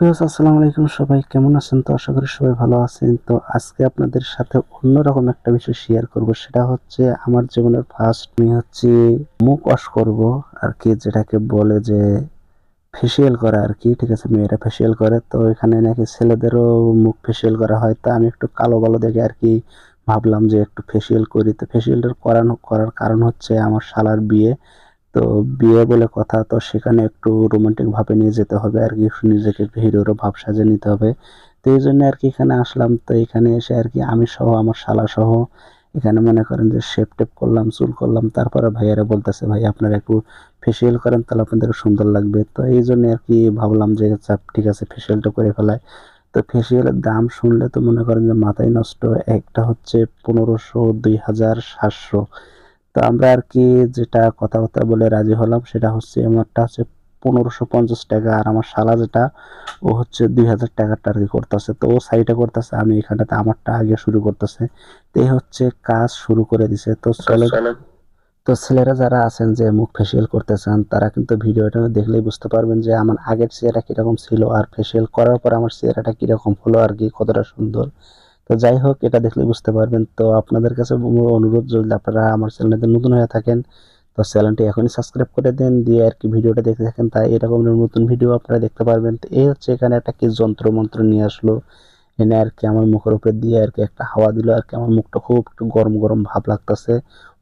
Views আসসালামু আলাইকুম সবাই। কেমন আছেন? তো আশা করি সবাই ভালো আছেন। তো আজকে আপনাদের সাথে অন্যরকম একটা বিষয় শেয়ার করব। সেটা হচ্ছে আমার জীবনের ফার্স্ট আমি হচ্ছে মুখ ওয়াশ করব আর কি, যেটাকে বলে যে ফেসিয়াল করা আর কি। ঠিক আছে, মেয়েরা ফেসিয়াল করে। তো এখানে নাকি ছেলেদেরও মুখ ফেসিয়াল করা হয়। তো আমি একটু কালো ভালো দেখে আর কি ভাবলাম যে একটু ফেসিয়াল করি। তো ফেসিয়ালটা করানো, করার কারণ হচ্ছে আমার শালার বিয়ে। তো বিয়ে বলে কথা তো সেখানে একটু রোমান্টিক ভাবে নিয়ে যেতে হবে আর কি নিজেকে একটু হিরোরও ভাব সাজিয়ে নিতে হবে। তো এই জন্য আর কি এখানে আসলাম। তো এখানে এসে আর কি আমি সহ আমার শালা সহ এখানে মনে করেন যে শেপ টেপ করলাম চুল করলাম তারপরে ভাইয়ারা বলতেছে ভাই আপনারা একটু ফেসিয়াল করেন তাহলে আপনাদের সুন্দর লাগবে। তো এই জন্য আর কি ভাবলাম যে আচ্ছা, ঠিক আছে ফেসিয়ালটা করে ফেলায় তো ফেসিয়ালের দাম শুনলে তো মনে করেন যে মাথায় নষ্ট একটা হচ্ছে পনেরোশো দুই হাজার সাতশো। তো আমরা আর কি যেটা কথাবার্তা বলে রাজি হলাম সেটা হচ্ছে আমারটা হচ্ছে পনেরোশো পঞ্চাশ টাকা আর আমার শালা যেটা ও হচ্ছে দুই হাজার টাকারটা আর কি করতেছে। তো ও সাইডে করতেছে আমি এখানটাতে আমারটা আগে শুরু করতেছে। তো এই হচ্ছে কাজ শুরু করে দিছে। তো চলে তো ছেলেরা যারা আছেন যে মুখ ফেসিয়াল করতে চান তারা কিন্তু ভিডিওটা দেখলেই বুঝতে পারবেন যে আমার আগের চেহারা কীরকম ছিল আর ফেসিয়াল করার পর আমার চেহারাটা কীরকম হলো আর কি কতটা সুন্দর। তো যাই হোক, এটা দেখলে বুঝতে পারবেন। তো আপনাদের কাছে অনুরোধ যদি আপনারা আমার চ্যানেলটা নতুন হয়ে থাকেন, তো চ্যানেলটি এখনই সাবস্ক্রাইব করে দেন, দিয়ে আর কি ভিডিওটা দেখতে থাকেন, তাই এরকম নতুন ভিডিও আপনারা দেখতে পারবেন। তো এই হচ্ছে এখানে একটা কি যন্ত্র মন্ত্র নিয়ে আসলো। এনে আর কি আমার মুখের উপরে দিয়ে আর কি একটা হাওয়া দিল, আর কি আমার মুখটা খুব একটু গরম গরম ভাব লাগতেছে।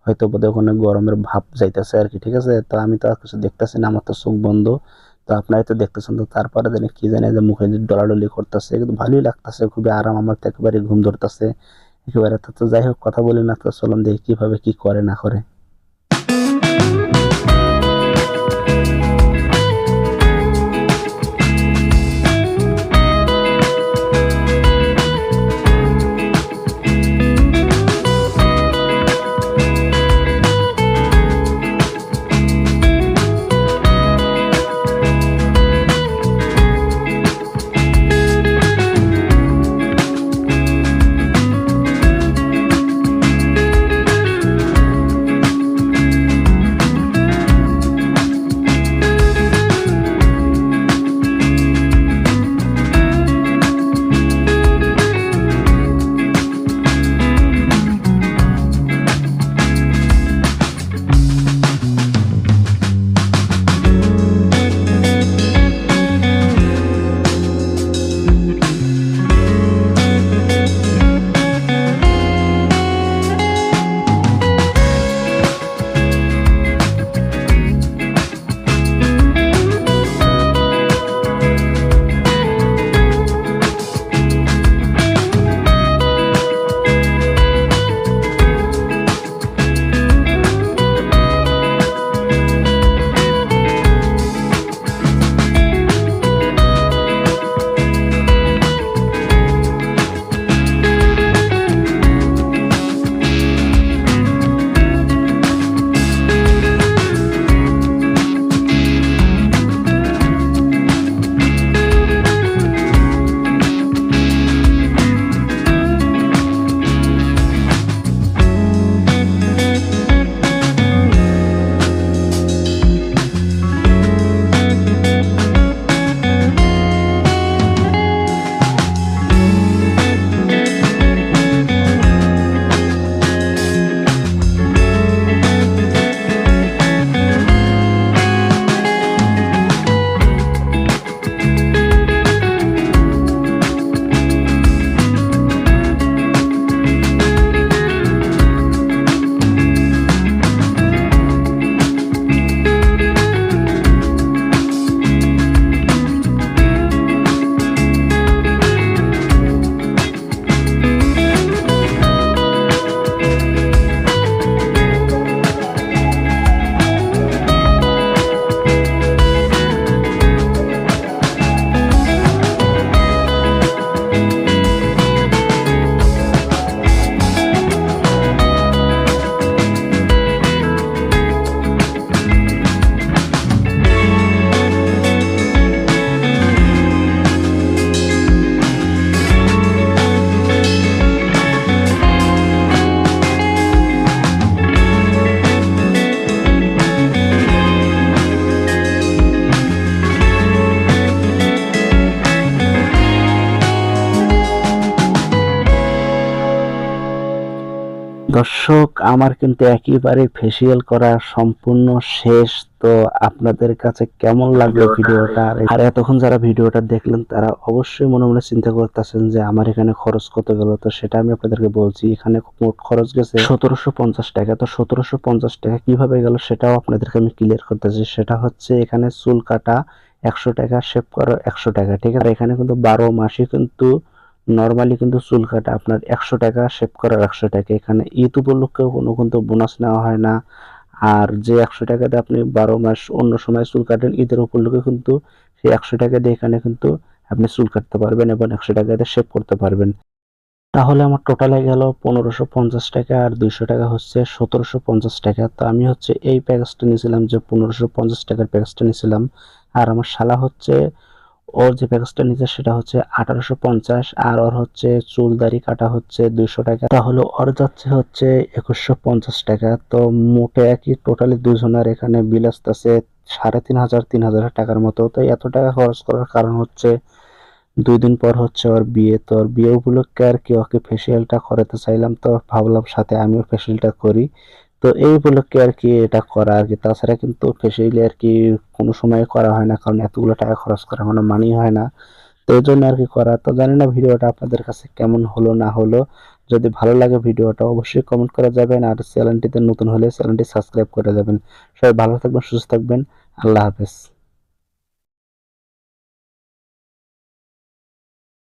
হয়তো বোধহয় ওখানে গরমের ভাব যাইতেছে আর কি, ঠিক আছে? তো আমি তো আর কিছু দেখতেছি না, আমার তো চোখ বন্ধ। তো আপনারাই তো দেখতেছেন তো, তারপরে জানি কী জানি যে মুখে যদি ডলাডলি করতেছে, কিন্তু ভালোই লাগতেছে, খুবই আরাম, আমার তো একেবারে ঘুম ধরতেছে। একেবারে তো যাই হোক, কথা বলি না, তো চলুন দেখি কীভাবে কী করে, না করে। দর্শক আমার কিন্তু একেবারে ফেসিয়াল করা সম্পূর্ণ শেষ। তো আপনাদের কাছে কেমন লাগল ভিডিওটা? আর- এতক্ষণ যারা ভিডিওটা দেখলেন তারা অবশ্যই মনে মনে চিন্তা করতেছেন যে আমার এখানে খরচ কত গেল। তো সেটা আমি আপনাদেরকে বলছি এখানে মোট খরচ গেছে সতেরোশো পঞ্চাশ টাকা। তো সতেরোশো পঞ্চাশ টাকা কীভাবে গেল সেটাও আপনাদেরকে আমি ক্লিয়ার করতেছি। সেটা হচ্ছে এখানে চুল কাটা একশো টাকা শেভ করা একশো টাকা ঠিক আছে? আর এখানে কিন্তু বারো মাসে কিন্তু নর্মালি কিন্তু চুল কাটা, আপনার একশো টাকা শেভ করার একশো টাকা। এখানে ঈদ উপলক্ষেও কোনো কিন্তু বোনাস নেওয়া হয় না। আর যে একশো টাকাতে আপনি বারো মাস অন্য সময় চুল কাটেন, ঈদের উপলক্ষে কিন্তু সেই একশো টাকা দিয়ে এখানে কিন্তু আপনি চুল কাটতে পারবেন এবং একশো টাকাতে শেভ করতে পারবেন। তাহলে আমার টোটালে গেল পনেরোশো পঞ্চাশ টাকা আর দুইশো টাকা হচ্ছে সতেরোশো পঞ্চাশ টাকা। তো আমি হচ্ছে এই প্যাকেজটা নিয়েছিলাম যে পনেরোশো পঞ্চাশ টাকার প্যাকেজটা নিয়েছিলাম। আর আমার শালা হচ্ছে ওর যে প্যাকেজটা নিচ্ছে সেটা হচ্ছে আঠারোশো পঞ্চাশ, আর ওর হচ্ছে চুল দাড়ি কাটা হচ্ছে দুইশো টাকা। তাহলে ওর যাচ্ছে হচ্ছে একুশশো পঞ্চাশ টাকা। তো মোটে একই টোটালি দুজনের এখানে বিল আসতেছে সাড়ে তিন হাজার তিন হাজার টাকার মতো। তো এত টাকা খরচ করার কারণ হচ্ছে দুই দিন পর হচ্ছে ওর বিয়ে। তো ওর বিয়ে উপলক্ষে আর কি ওকে ফেসিয়ালটা করাতে চাইলাম। তো ভাবলাম সাথে আমিও ফেসিয়ালটা করি। তো এই উপলক্ষে আর কি এটা করা আর কি। তাছাড়া কিন্তু ফেসিয়ালি আর কি কোনো সময় করা হয় না, কারণ এতগুলো টাকা খরচ করা কোনো মানি হয় না। তো এই জন্য আর কি করা। তো জানি না ভিডিওটা আপনাদের কাছে কেমন হলো, না হলো। যদি ভালো লাগে ভিডিওটা, অবশ্যই কমেন্ট করে যাবেন। আর চ্যানেলটিতে নতুন হলে চ্যানেলটি সাবস্ক্রাইব করে যাবেন। সবাই ভালো থাকবেন, সুস্থ থাকবেন। আল্লাহ হাফেজ।